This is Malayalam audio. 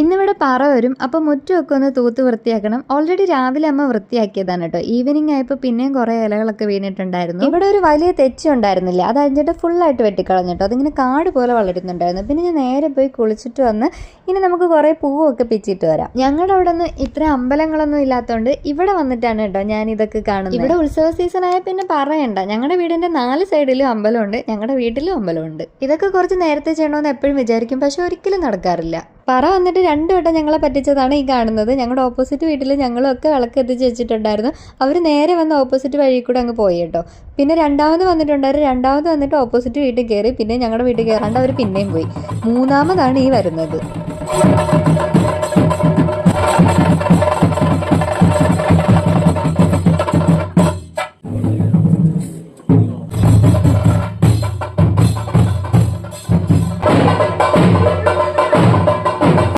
ഇന്നിവിടെ പറ വരും. അപ്പോൾ മുറ്റമൊക്കെ ഒന്ന് തൂത്ത് വൃത്തിയാക്കണം. ഓൾറെഡി രാവിലെ അമ്മ വൃത്തിയാക്കിയതാണ് കേട്ടോ. ഈവനിങ് ആയപ്പോൾ പിന്നെയും കുറേ ഇലകളൊക്കെ വീണിട്ടുണ്ടായിരുന്നു. ഇവിടെ ഒരു വലിയ തെച്ചി ഉണ്ടായിരുന്നില്ല. അത് അഞ്ചിട്ട് ഫുള്ളായിട്ട് വെട്ടിക്കളഞ്ഞു കേട്ടോ. അതിങ്ങനെ കാട് പോലെ വളരുന്നുണ്ടായിരുന്നു. പിന്നെ ഞാൻ നേരെ പോയി കുളിച്ചിട്ട് വന്ന് ഇനി നമുക്ക് കുറേ പൂവൊക്കെ പിച്ചിട്ട് വരാം. ഞങ്ങളുടെ അവിടെ ഒന്നും ഇത്ര അമ്പലങ്ങളൊന്നും ഇല്ലാത്തതുകൊണ്ട് ഇവിടെ വന്നിട്ടാണ് കേട്ടോ ഞാൻ ഇതൊക്കെ കാണുന്നത്. ഇവിടെ ഉത്സവ സീസൺ ആയ പിന്നെ പറയണ്ട. ഞങ്ങളുടെ വീടിന്റെ നാല് സൈഡിലും അമ്പലമുണ്ട്. ഞങ്ങളുടെ വീട്ടിലും അമ്പലമുണ്ട്. ഇതൊക്കെ കുറച്ച് നേരത്തെ ചെയ്യണമെന്ന് എപ്പോഴും വിചാരിക്കും. പക്ഷെ ഒരിക്കലും നടക്കാറില്ല. പറ വന്നിട്ട് രണ്ട് വട്ടം ഞങ്ങളെ പറ്റിച്ചതാണ് ഈ കാണുന്നത്. ഞങ്ങളുടെ ഓപ്പോസിറ്റ് വീട്ടിൽ ഞങ്ങളൊക്കെ വിളക്ക് എത്തിച്ച് വെച്ചിട്ടുണ്ടായിരുന്നു. അവർ നേരെ വന്ന് ഓപ്പോസിറ്റ് വഴി കൂടെ അങ്ങ് പോയി കേട്ടോ. പിന്നെ രണ്ടാമത് വന്നിട്ടുണ്ടായിരുന്നു. രണ്ടാമത് വന്നിട്ട് ഓപ്പോസിറ്റ് വീട്ടിൽ കയറി പിന്നെ ഞങ്ങളുടെ വീട്ടിൽ കയറാണ്ട് അവർ പിന്നെയും പോയി. മൂന്നാമതാണ് ഈ വരുന്നത്. you